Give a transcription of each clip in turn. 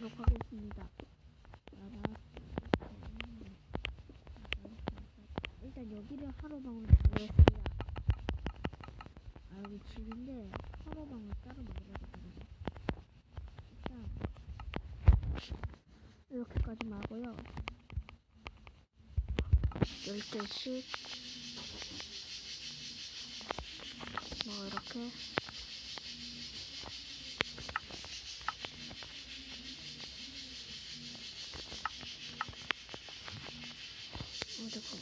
둘, 셋, 일단 여기를 하루방으로 정리했습니다. 아 여기 집인데 하루방을 따로 만들어야 되거든요. 일단 이렇게까지만 하고요. 10개씩 뭐 이렇게 어 잠깐만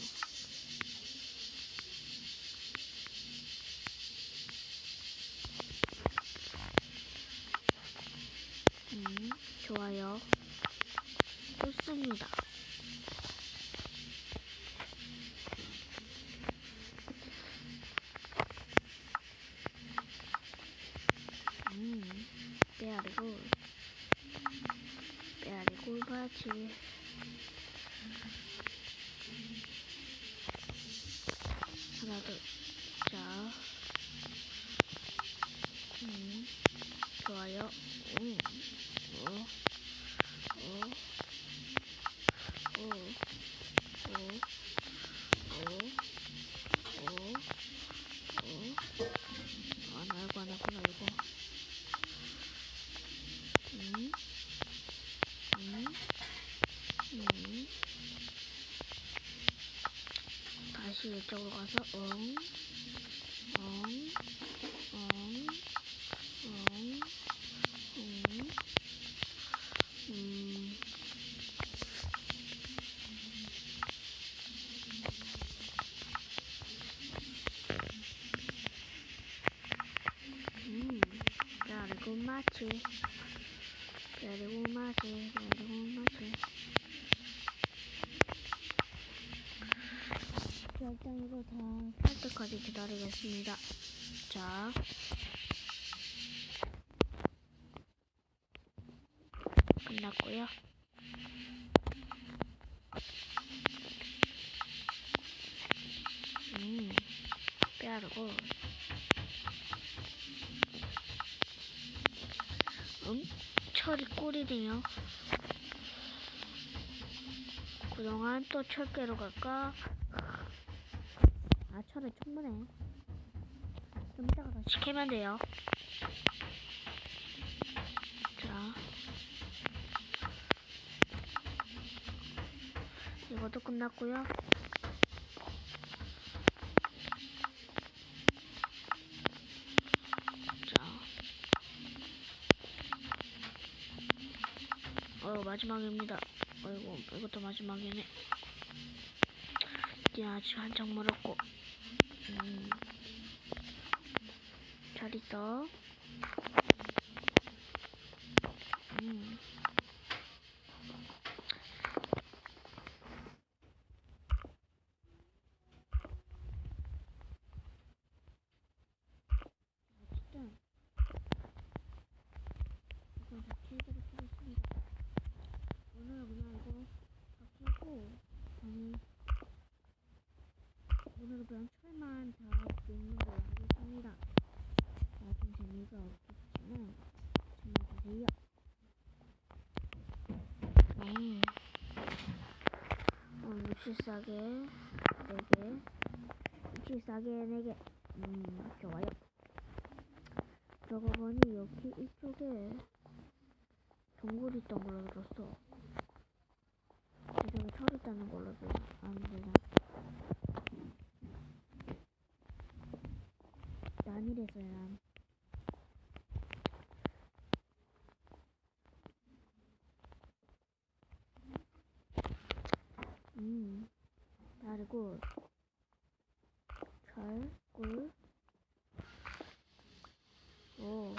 음 좋아요 좋습니다 음 빼아리고 빼아리고 바지 하나 둘자 음 좋아요。 음 이쪽으로 가서, 응, 응, 응, 응, 응. 음. 음, 그리고 마치, 그리고 마치, 그리고 마치. 자, 일단 이거 다 할 때까지 기다리겠습니다. 자. 끝났고요. 음, 빼야르고. 음, 철이 꿀이네요. 그동안 또 철개로 갈까? 아, 철은 충분해. 좀 이따가 다시 캐면 돼요. 자. 이것도 끝났고요. 자, 어 마지막입니다. 어이구 이것도 마지막이네. 이제 아직 한창 멀었고, 음, 잘 있어. 음. 진짜 이거 다 캐도록 하겠습니다. 오늘은 그냥 이거 다 캐고 아니 오늘은 그냥 철만 다 놓는 걸로 하겠습니다. 나중 재미가 없겠지만 참아주세요. 음. 어, 육시 싸게 4개 육시 싸게 4개 음 좋아요. 그러고 보니 여기 이쪽에 동굴이 있던 걸로 들었어. 이쪽에 철 있다는 걸로 들 아는데 난난이랬어요 난. 음, 그리고 철, 꿀, 오.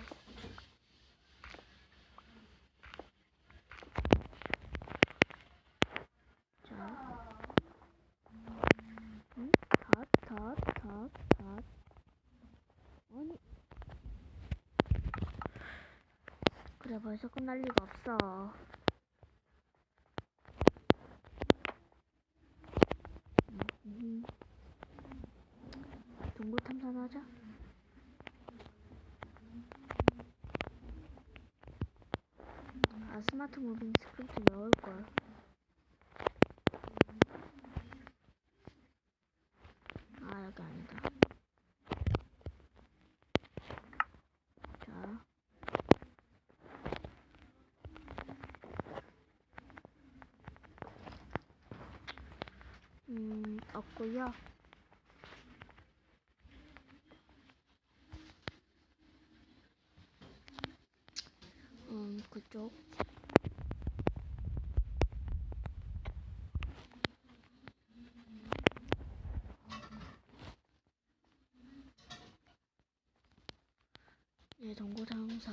자. 응? 닷, 닷, 닷, 닷. 아니. 그래, 벌써 끝날 리가 없어. 음, 동굴 탐사하자. 스크린. 스크립트 나올걸. 아, 여기 아니다. 자. 음, 없고요. 음, 그쪽. 네, 동고상사.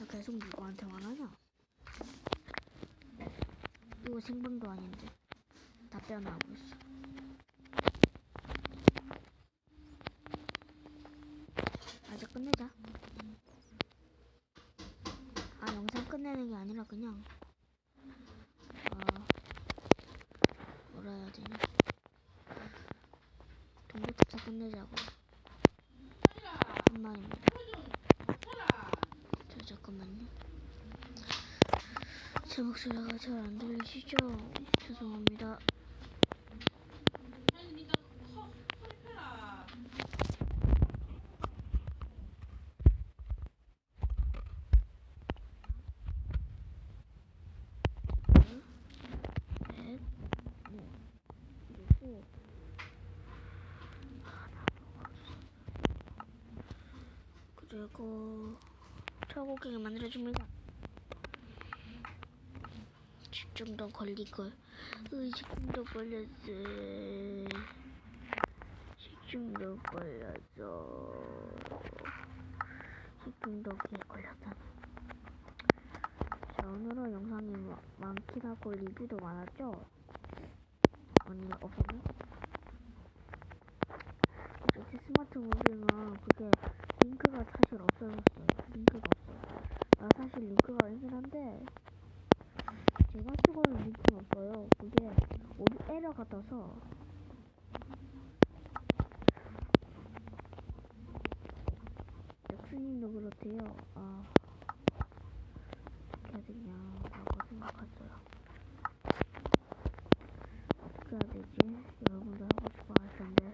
야, 계속 누구한테 말하냐? 이거 생방도 아닌데 답변하고 있어. 아직 끝내자. 아 영상 끝내는 게 아니라 그냥 아 뭐라 해야 되냐? 동고특사 끝내자고 한 말입니다. 저 잠깐만요. 제 목소리가 잘 안 들리시죠? 죄송합니다. 넷, 뭐, 그리고 그리고 철곡갱이 만들어줍니다. 집중도 걸리걸. 으이, 집중도 걸렸어. 집중도 걸렸어. 집중도에 걸렸다. 자, 오늘은 영상이 마- 많긴 하고 리뷰도 많았죠? 아니, 없었네? 어차피 스마트 무빙은 그게 링크가 사실 없어졌어요. 링크가 없어요. 나 사실 링크가 있긴 한데, 제가 쓰고는 링크는 없어요. 그게 오류 에러 같아서. 엑스님도 그렇대요. 아, 어떻게 해야 되냐라고 생각했어요. 어떻게 해야 되지? 여러분들 하고 싶어 할 텐데.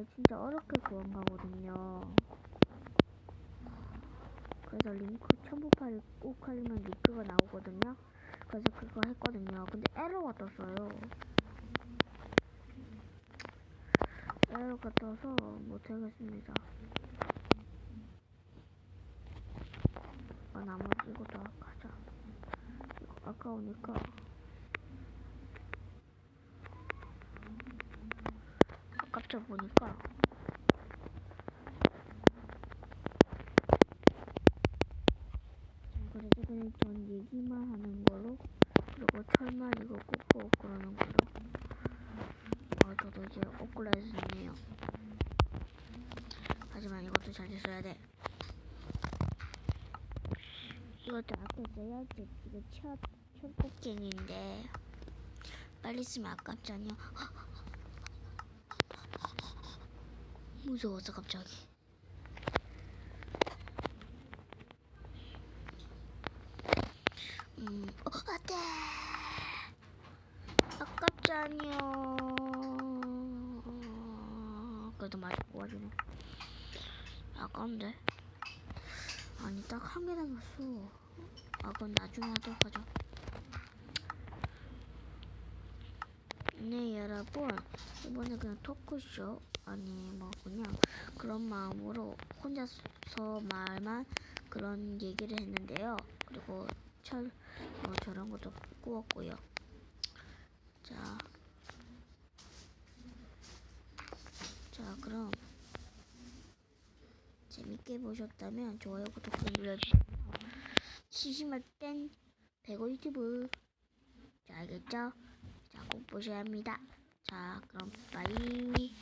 그게 진짜 어렵게 구한 거거든요. 그래서 링크 첨부 파일 꼭 하려면 링크가 나오거든요. 그래서 그거 했거든요. 근데 에러가 떴어요. 에러가 떠서 못하겠습니다. 아, 나머지 이거 다 가자. 아까우니까. 아깝자 보니까. 자, 그래서 그냥 전 얘기만 하는 걸로 그리고 철만 이거 꽂고 그러는 걸로 아 저도 이제 업글레이드네요. 하지만 이것도 잘 써야 돼. 이것도 아껴 써야지 이거 첫 철곡갱인데. 빨리 쓰면 아깝잖아요 무서워서 갑자기 음, 어, 안돼. 아깝잖요. 그래도 맛이 구워지네. 아까운데. 아니 딱 한 개 남았어. 아 그건 나중에 하도록 하죠. 네 여러분 이번에 그냥 토크쇼 아니 뭐 그냥 그런 마음으로 혼자서 말만 그런 얘기를 했는데요. 그리고 철 뭐 저런 것도 구웠고요. 자, 자 그럼 재밌게 보셨다면 좋아요, 구독 좀 눌러주세요. 심심할 땐 배고 유튜브 자 알겠죠? 자꼭 보셔야 합니다. 자 그럼 빠이.